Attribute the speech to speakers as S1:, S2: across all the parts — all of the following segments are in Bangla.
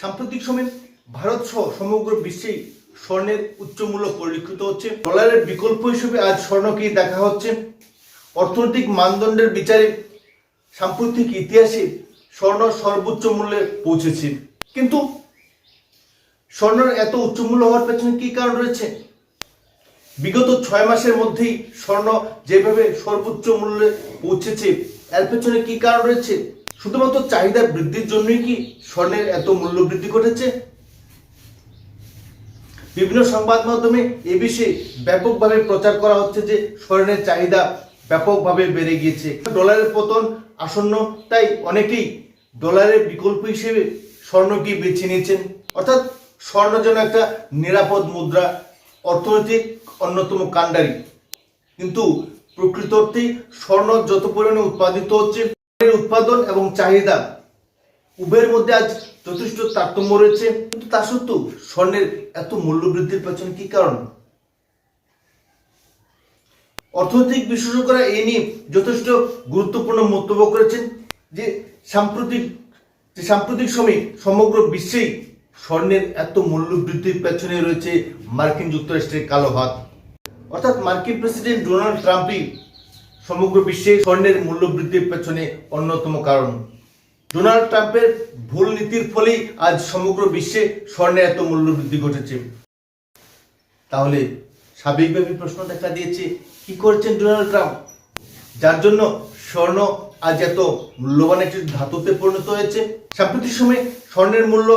S1: সাম্প্রতিক সময়ে ভারত সহ সমগ্র বিশ্বেই স্বর্ণের উচ্চ মূল্য পরিলক্ষিত হচ্ছে। ডলারের বিকল্প হিসেবে আজ স্বর্ণকেই দেখা হচ্ছে। অর্থনৈতিক মানদণ্ডের বিচারে সাম্প্রতিক ইতিহাসে স্বর্ণ সর্বোচ্চ মূল্যে পৌঁছেছে। কিন্তু স্বর্ণের এত উচ্চ মূল্য হওয়ার পেছনে কি কারণ রয়েছে? বিগত ছয় মাসের মধ্যেই স্বর্ণ যেভাবে সর্বোচ্চ মূল্যে পৌঁছেছে, এর পেছনে কি কারণ রয়েছে? শুধুমাত্র চাহিদা বৃদ্ধির জন্যই কি স্বর্ণের এত মূল্য বৃদ্ধি ঘটেছে? বিভিন্ন সংবাদ মাধ্যমে এ বিষয়ে ব্যাপকভাবে প্রচার করা হচ্ছে যে স্বর্ণের চাহিদা ব্যাপকভাবে বেড়ে গিয়েছে। ডলারের পতন আসন্ন, তাই অনেকেই ডলারের বিকল্প হিসেবে স্বর্ণকে বেছে নিয়েছেন? অর্থাৎ স্বর্ণ যেন একটা নিরাপদ মুদ্রা, অর্থনৈতিক অন্যতম কাণ্ডারি। কিন্তু প্রকৃত অর্থেই স্বর্ণ যত পরিমাণে উৎপাদিত হচ্ছে উৎপাদন এবং চাহিদা উভয়ের মধ্যে আজ যথেষ্ট তারতম্য রয়েছে। কিন্তু তা সত্ত্বেও স্বর্ণের এত মূল্য বৃদ্ধির পেছনে কি কারণ? অর্থনৈতিক বিশেষজ্ঞরা এই নিয়ে যথেষ্ট গুরুত্বপূর্ণ মন্তব্য করেছেন যে সাম্প্রতিক যে সাম্প্রতিক সময়ে সমগ্র বিশ্বেই স্বর্ণের এত মূল্য বৃদ্ধির পেছনে রয়েছে মার্কিন যুক্তরাষ্ট্রের কালো হাত। অর্থাৎ মার্কিন প্রেসিডেন্ট ডোনাল্ড ট্রাম্পই সমগ্র বিশ্বে স্বর্ণের মূল্য বৃদ্ধির পেছনে অন্যতম কারণ। ডোনাল্ড ট্রাম্পের ভুল নীতির ফলেই আজ সমগ্র বিশ্বে স্বর্ণের এত মূল্য বৃদ্ধি ঘটেছে। তাহলে স্বাভাবিকভাবে প্রশ্ন দেখা দিয়েছে, কি করছেন ডোনাল্ড ট্রাম্প? যার জন্য স্বর্ণ আজ এত মূল্যবান একটি ধাতুতে পরিণত হয়েছে। সাম্প্রতিক সময়ে স্বর্ণের মূল্য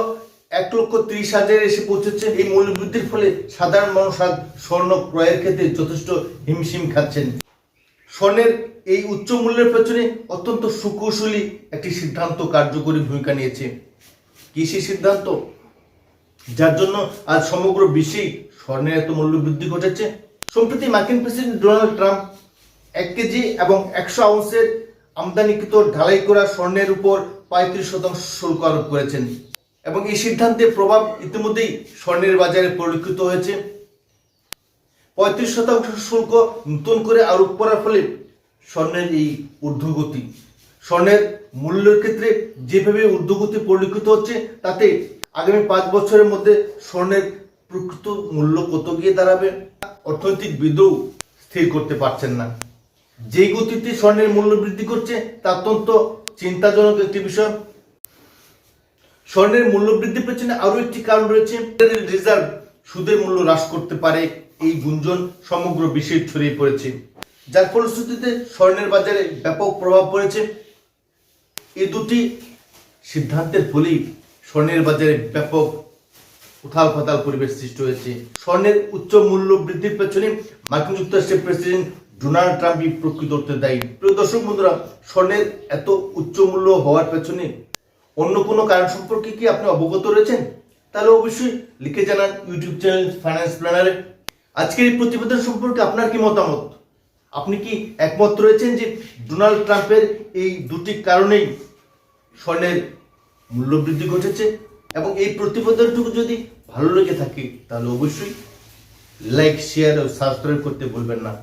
S1: এক লক্ষ ত্রিশ হাজারে এসে পৌঁছেছে। এই মূল্য বৃদ্ধির ফলে সাধারণ মানুষ আজ স্বর্ণ ক্রয়ের ক্ষেত্রে যথেষ্ট হিমশিম খাচ্ছেন। স্বর্ণের এই উচ্চ মূল্যের পেছনে অত্যন্ত সুকৌশলী একটি সিদ্ধান্ত কার্যকরী ভূমিকা নিয়েছে। কি সেই সিদ্ধান্ত? যার জন্য আজ সমগ্র বিশ্বেই স্বর্ণের এত মূল্য বৃদ্ধি ঘটেছে। সম্প্রতি মার্কিন প্রেসিডেন্ট ডোনাল্ড ট্রাম্প এক কেজি এবং একশো আউন্সের আমদানিকৃত ঢালাই করা স্বর্ণের উপর পঁয়ত্রিশ শতাংশ শুল্ক আরোপ করেছেন। এবং এই সিদ্ধান্তের প্রভাব ইতিমধ্যেই স্বর্ণের বাজারে পরিলক্ষিত হয়েছে। পঁয়ত্রিশ শতাংশ শুল্ক নতুন করে আরোপ করার ফলে স্বর্ণের এই ঊর্ধ্বগতি, স্বর্ণের মূল্যের ক্ষেত্রে যেভাবে ঊর্ধ্বগতি পরিলক্ষিত হচ্ছে, তাতে আগামী পাঁচ বছরের মধ্যে স্বর্ণের প্রকৃত মূল্য কত গিয়ে দাঁড়াবে? অর্থনৈতিক বিদও স্থির করতে পারছেন না। যেই গতিতে স্বর্ণের মূল্য বৃদ্ধি করছে, তা অত্যন্ত চিন্তাজনক একটি বিষয়। স্বর্ণের মূল্য বৃদ্ধির পেছনে আরও একটি কারণ রয়েছে, রিজার্ভ সুদের মূল্য হ্রাস করতে পারে। এই গুঞ্জন সমগ্র বিশ্বে ছড়িয়ে পড়েছে। যার ফলশ্রুতিতে স্বর্ণের বাজারে ব্যাপক প্রভাব পড়েছে। এই দুটি সিদ্ধান্তের ফলেই স্বর্ণের বাজারে ব্যাপক উথাল পাতাল পরিবেশ সৃষ্টি হয়েছে। স্বর্ণের উচ্চ মূল্য বৃদ্ধির পেছনে মার্কিন যুক্তরাষ্ট্রের প্রেসিডেন্ট ডোনাল্ড ট্রাম্পই প্রকৃত অর্থে দায়ী। প্রিয় দর্শক বন্ধুরা, স্বর্ণের এত উচ্চ মূল্য হওয়ার পেছনে অন্য কোনো কারণ সম্পর্কে কি আপনি অবগত রয়েছেন? তাহলে অবশ্যই লিখে জানান ইউটিউব চ্যানেল ফাইন্যান্স প্ল্যানারে। আজকের এই প্রতিবেদন সম্পর্কে আপনার কি মতামত? আপনি কি একমত রয়েছেন যে ডোনাল্ড ট্রাম্পের এই দুটি কারণেই স্বর্ণের মূল্য বৃদ্ধি ঘটেছে? এবং এই প্রতিবেদনটুকু যদি ভালো লেগে থাকে, তাহলে অবশ্যই লাইক শেয়ার ও সাবস্ক্রাইব করতে বলবেন না।